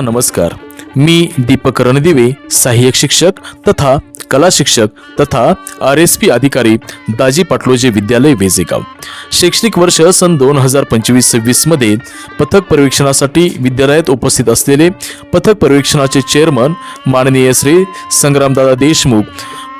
नमस्कार. मी दीपक रणदिवे सहाय्यक शिक्षक तथा कला शिक्षक तथा आर एस पी अधिकारी दाजी पाटलोजी विद्यालय वेजेगाव. शैक्षणिक वर्ष सन दोन हजार पंचवीस सव्वीसमध्ये पथक पर्यवेक्षणासाठी विद्यालयात उपस्थित असलेले पथक पर्यवेक्षणाचे चेअरमन माननीय श्री संग्रामदादा देशमुख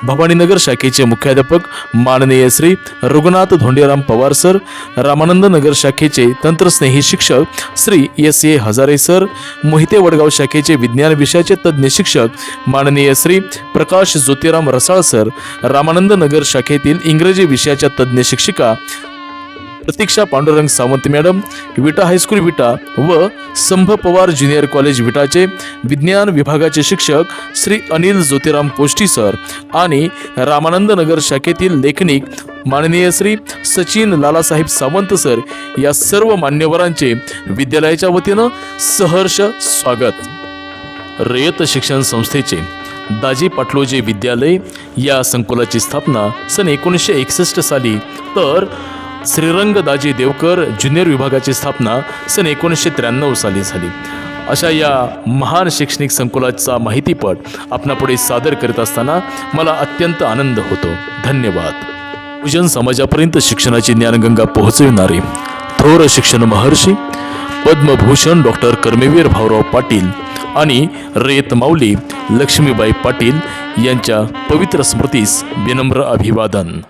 भवानीनगर शाखेचे मुख्याध्यापक माननीय श्री रघुनाथ धोंडेराम पवार सर रामानंद नगर शाखेचे तंत्रस्नेही शिक्षक Shri S A Hazare sir Mohite Vadgaon शाखेचे विज्ञान विषयाचे तज्ज्ञ शिक्षक माननीय श्री प्रकाश ज्योतिराम रसाळ सर रामानंद नगर शाखेतील इंग्रजी विषयाच्या तज्ज्ञ शिक्षिका Pratiksha Pandurang Sawant madam Vita high school Vita व संभ पवार ज्युनियर कॉलेज विटाचे विज्ञान विभागाचे शिक्षक श्री अनिल ज्योतिराम कोष्टी सर आणि रामानंद नगर शाखेतील लेखनिक माननीय श्री सचिन लालासाहेब सावंत सर या सर्व मान्यवरांचे विद्यालयाच्या वतीनं सहर्ष स्वागत. रयत शिक्षण संस्थेचे दाजी पाटलोजी विद्यालय या संकुलाची स्थापना सन एकोणीसशे एकसष्ट साली. तर श्रीरंग दाजी देवकर ज्युनियर विभागाची स्थापना सन एकोणीसशे त्र्याण्णव साली झाली. अशा या महान शैक्षणिक संकुलाचा माहितीपट आपणापुढे सादर करीत असताना मला अत्यंत आनंद होतो. धन्यवाद. पूजन समाजापर्यंत शिक्षणाची ज्ञानगंगा पोहोचविणारे थोर शिक्षण महर्षी पद्मभूषण डॉक्टर कर्मवीर भाऊराव पाटील आणि रेत माऊली लक्ष्मीबाई पाटील यांच्या पवित्र स्मृतीस विनम्र अभिवादन.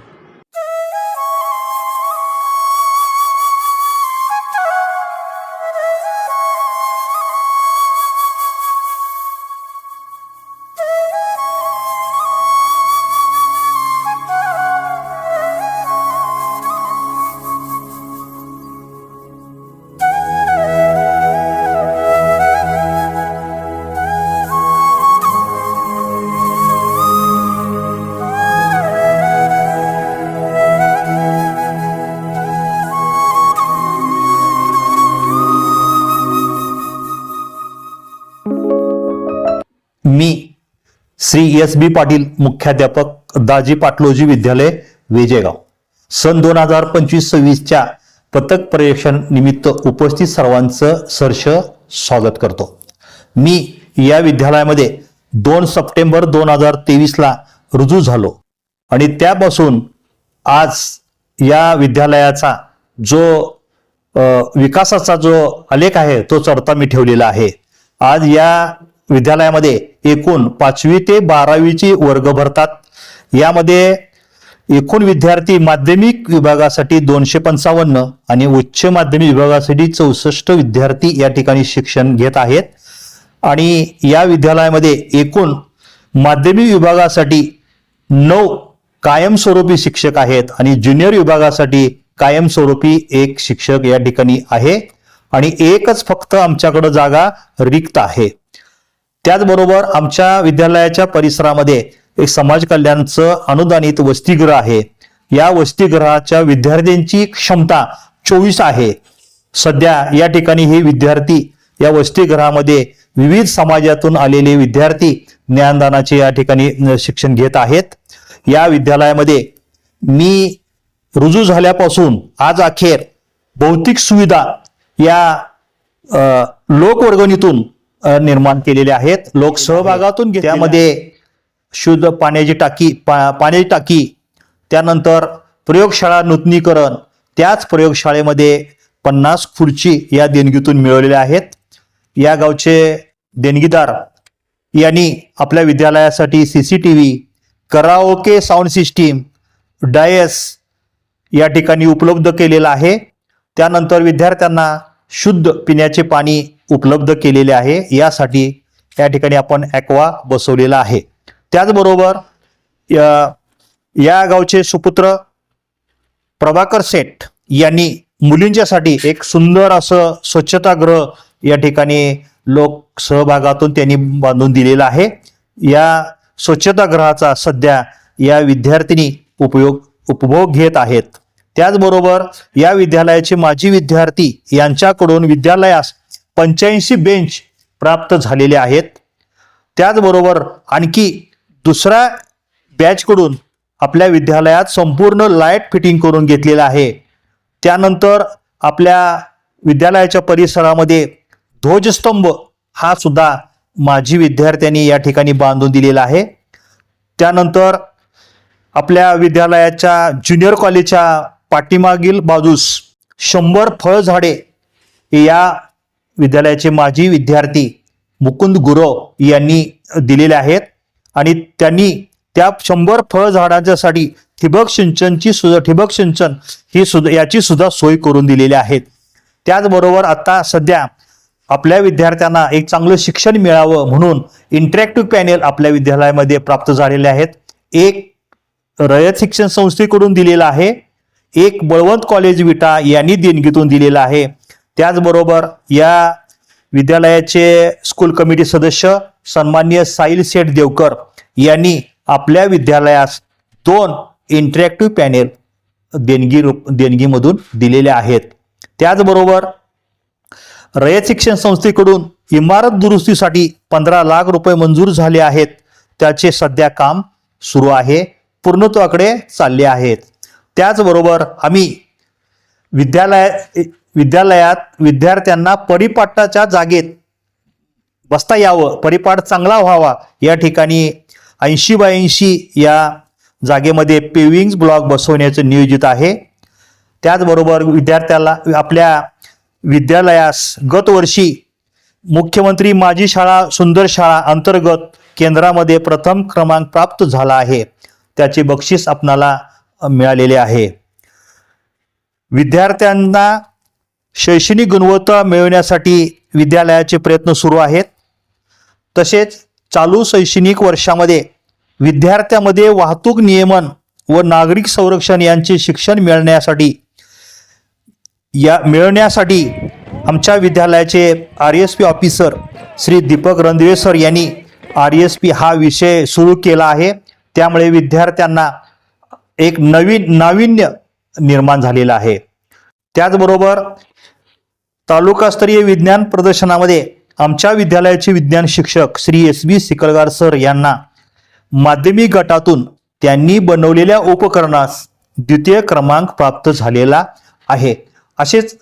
श्री एस बी पाटील मुख्याध्यापक दाजी पाटलोजी विद्यालय वेजेगाव सन दोन हजार पंचवीस सव्वीसच्या पथक पर्यवेक्षण निमित्त उपस्थित सर्वांचं सरस स्वागत करतो. मी या विद्यालयामध्ये दोन सप्टेंबर दोन हजार तेवीसला रुजू झालो आणि त्यापासून आज या विद्यालयाचा जो विकासाचा जो आलेख आहे तो चढता मी ठेवलेला आहे. आज या विद्यालयामध्ये एकूण पाचवी ते बारावीची वर्ग भरतात. यामध्ये एकूण विद्यार्थी माध्यमिक विभागासाठी दोनशे पंचावन्न आणि उच्च माध्यमिक विभागासाठी चौसष्ट विद्यार्थी या ठिकाणी शिक्षण घेत आहेत. आणि या विद्यालयामध्ये एकूण माध्यमिक विभागासाठी नऊ कायमस्वरूपी शिक्षक आहेत आणि ज्युनियर विभागासाठी कायमस्वरूपी एक शिक्षक या ठिकाणी आहे. आणि एकच फक्त आमच्याकडं जागा रिक्त आहे. त्याचबरोबर आमच्या विद्यालयाच्या परिसरामध्ये एक समाज कल्याणचं अनुदानित वसतिगृह आहे. या वसतिगृहाच्या विद्यार्थ्यांची क्षमता चोवीस आहे. सध्या या ठिकाणी हे विद्यार्थी या वसतिगृहामध्ये विविध समाजातून आलेले विद्यार्थी ज्ञानदानाचे या ठिकाणी शिक्षण घेत आहेत. या विद्यालयामध्ये मी रुजू झाल्यापासून आज अखेर भौतिक सुविधा या लोकवर्गणीतून निर्माण केलेल्या आहेत. लोक सहभागातून घेतलेल्या त्यामध्ये शुद्ध पाण्याची टाकी पा पाण्याची टाकी त्यानंतर प्रयोगशाळा नूतनीकरण त्याच प्रयोगशाळेमध्ये पन्नास खुर्ची या देणगीतून मिळवलेल्या आहेत. या गावचे देणगीदार यांनी आपल्या विद्यालयासाठी C C T V karaoke sound system dais या ठिकाणी उपलब्ध केलेला आहे. त्यानंतर विद्यार्थ्यांना शुद्ध पिण्याचे पाणी उपलब्ध केलेले आहे. यासाठी या ठिकाणी आपण ॲक्वा बसवलेला आहे. त्याचबरोबर या या गावचे सुपुत्र प्रभाकर सेठ यांनी मुलींच्यासाठी एक सुंदर असं स्वच्छतागृह या ठिकाणी लोक सहभागातून त्यांनी बांधून दिलेला आहे. या स्वच्छतागृहाचा सध्या या विद्यार्थिनी उपयोग उपभोग घेत आहेत. त्याचबरोबर या विद्यालयाचे माजी विद्यार्थी यांच्याकडून विद्यालयास पंच्याऐंशी बेंच प्राप्त झालेले आहेत. त्याचबरोबर आणखी दुसऱ्या बॅचकडून आपल्या विद्यालयात संपूर्ण लाइट फिटिंग करून घेतलेलं आहे. त्यानंतर आपल्या विद्यालयाच्या परिसरामध्ये ध्वजस्तंभ हा सुद्धा माजी विद्यार्थ्यांनी या ठिकाणी बांधून दिलेला आहे. त्यानंतर आपल्या विद्यालयाच्या ज्युनियर कॉलेजच्या पाठीमागील बाजूस शंभर फळझाडे या विद्यालयाचे माजी विद्यार्थी मुकुंद गुरव यांनी दिलेले आहेत. आणि त्यांनी त्या शंभर फळझाडांच्यासाठी ठिबक सिंचनची सुद्धा ठिबक सिंचन ही सुद्धा याची सुद्धा सोय करून दिलेली आहेत. त्याचबरोबर आता सध्या आपल्या विद्यार्थ्यांना एक चांगलं शिक्षण मिळावं म्हणून इंटरॅक्टिव्ह पॅनेल आपल्या विद्यालयामध्ये प्राप्त झालेले आहेत. एक रयत शिक्षण संस्थेकडून दिलेला आहे. एक बळवंत कॉलेज विटा यांनी देणगीतून दिलेला आहे. त्याचबरोबर या विद्यालयाचे स्कूल कमिटी सदस्य सन्मान्य साहिल शेठ देवकर यांनी आपल्या विद्यालयास दोन इंटरॅक्टिव्ह पॅनेल देणगी रूप देणगीमधून दिलेले आहेत. त्याचबरोबर रयत शिक्षण संस्थेकडून इमारत दुरुस्तीसाठी पंधरा लाख रुपये मंजूर झाले आहेत. त्याचे सध्या काम सुरू आहे. पूर्णत्वाकडे चालले आहेत. त्याचबरोबर आम्ही विद्यालया विद्यालयात विद्यार्थ्यांना परिपाठाच्या जागेत बसता यावं. परिपाठ चांगला व्हावा. या ठिकाणी ऐंशी बाय ऐंशी या जागेमध्ये पेविंग्स ब्लॉक बसवण्याचं नियोजित आहे. त्याचबरोबर विद्यार्थ्याला आपल्या विद्यालयास गतवर्षी मुख्यमंत्री माझी शाळा सुंदर शाळा अंतर्गत केंद्रामध्ये प्रथम क्रमांक प्राप्त झाला आहे. त्याचे बक्षीस आपणाला मिळालेले आहे. विद्यार्थ्यांना शैक्षणिक गुणवत्ता मिळवण्यासाठी विद्यालयाचे प्रयत्न सुरू आहेत. तसेच चालू शैक्षणिक वर्षामध्ये विद्यार्थ्यामध्ये वाहतूक नियमन व नागरिक संरक्षण यांचे शिक्षण मिळण्यासाठी या मिळवण्यासाठी आमच्या विद्यालयाचे R S P officer Shri Deepak Randive sir यांनी आर एस पी हा विषय सुरू केला आहे. त्यामुळे विद्यार्थ्यांना एक नवीन नाविन्य निर्माण झालेलं आहे. त्याचबरोबर तालुकास्तरीय विज्ञान प्रदर्शनामध्ये आमच्या विद्यालयाचे विज्ञान शिक्षक Shri S B Sikalgar sir यांना माध्यमिक गटातून त्यांनी बनवलेल्या उपकरणास द्वितीय क्रमांक प्राप्त झालेला आहे. असेच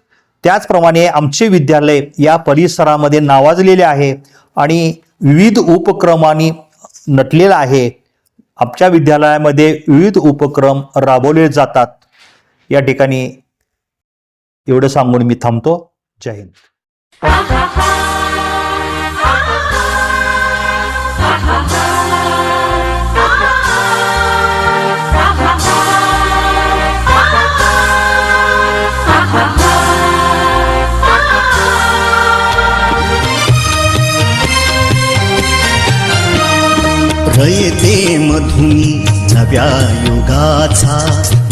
त्याचप्रमाणे आमचे विद्यालय या परिसरामध्ये नावाजलेले आहे आणि विविध उपक्रमांनी नटलेलं आहे. आमच्या विद्यालयामध्ये विविध उपक्रम राबवले जातात. या ठिकाणी एवढं सांगून मी थांबतो. जय हिंद. रयते मधुनी नव्या युगाचा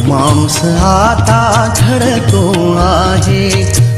माणूस आता घडतो आहे.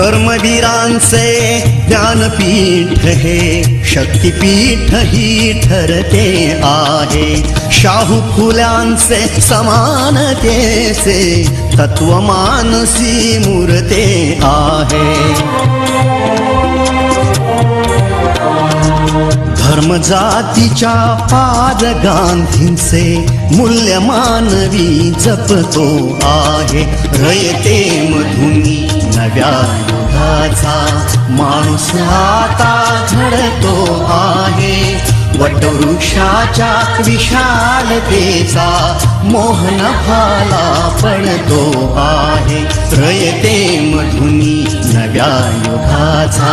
कर्मवीरांचे ज्ञानपीठ हे शक्तीपीठ ही ठरते आहे. शाहू फुल्यांचे समानतेचे तत्वमानसी मूर्ते आहे. धर्म जातीच्या पाद गांधींचे मूल्य मानवी जपतो आहे. रयते मधुनी नव्या युगाचा माणूस आता झडतो आहे. वटवृक्षाच्या विशालतेचा मोहन भाला पडतो आहे. रयते मधुनी नव्या युगाचा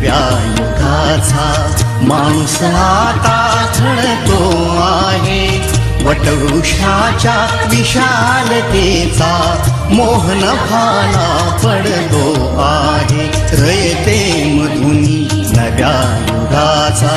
नव्या युगाचा माणूस आता झडतो आहे. वटवृक्षाच्या विशालतेचा मोहन भाला पडतो आहे. रयते मधुनी नव्या युगाचा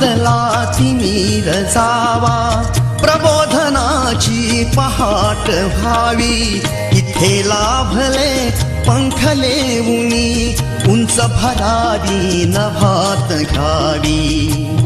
जीवनातला तिमीर जावा. प्रबोधनाची पहाट व्हावी. इथे लाभले पंखले उनी उंच भरारी नभात घ्यावी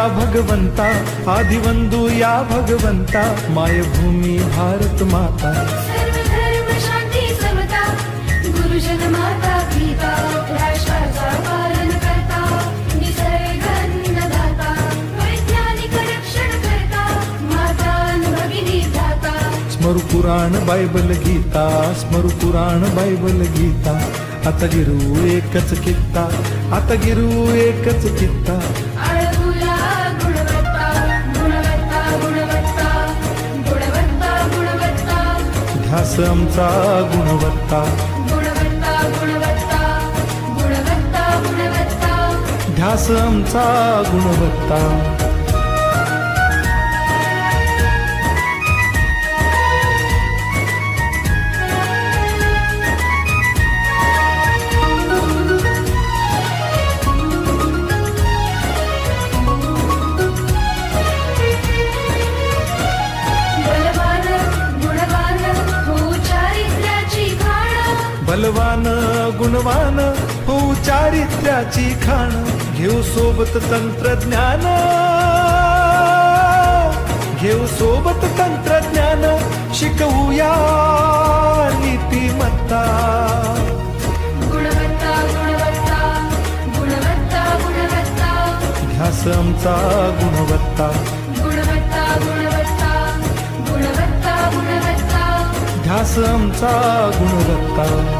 या भगवंता आदिवंदू या भगवंता मायभूमी भारत माता। स्मरु पुराण बायबल गीता स्मरु पुराण बायबल गीता। आता गिरू एकच कित्ता आता गिरू एकच कित्ता। ध्यास आमचा गुणवत्ता. गुणवत्ता गुणवत्ता गुणवत्ता गुणवत्ता. ध्यास आमचा गुणवत्ता. बलवान गुणवान हो चारित्र्याची खाण. घेऊ सोबत तंत्रज्ञान. घेऊ सोबत तंत्रज्ञान शिकवूया नीतिमत्ता. गुणवत्ता गुणवत्ता गुणवत्ता गुणवत्ता. ध्यास आमचा गुणवत्ता. गुणवत्ता गुणवत्ता गुणवत्ता गुणवत्ता. ध्यास आमचा गुणवत्ता.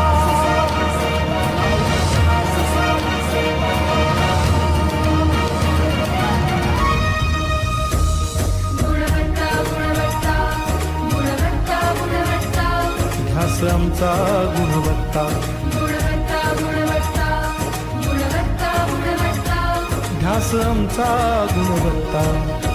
ध्यास आमचा गुणवत्ता गुणवत्ता गुणवत्ता. ध्यास आमचा गुणवत्ता.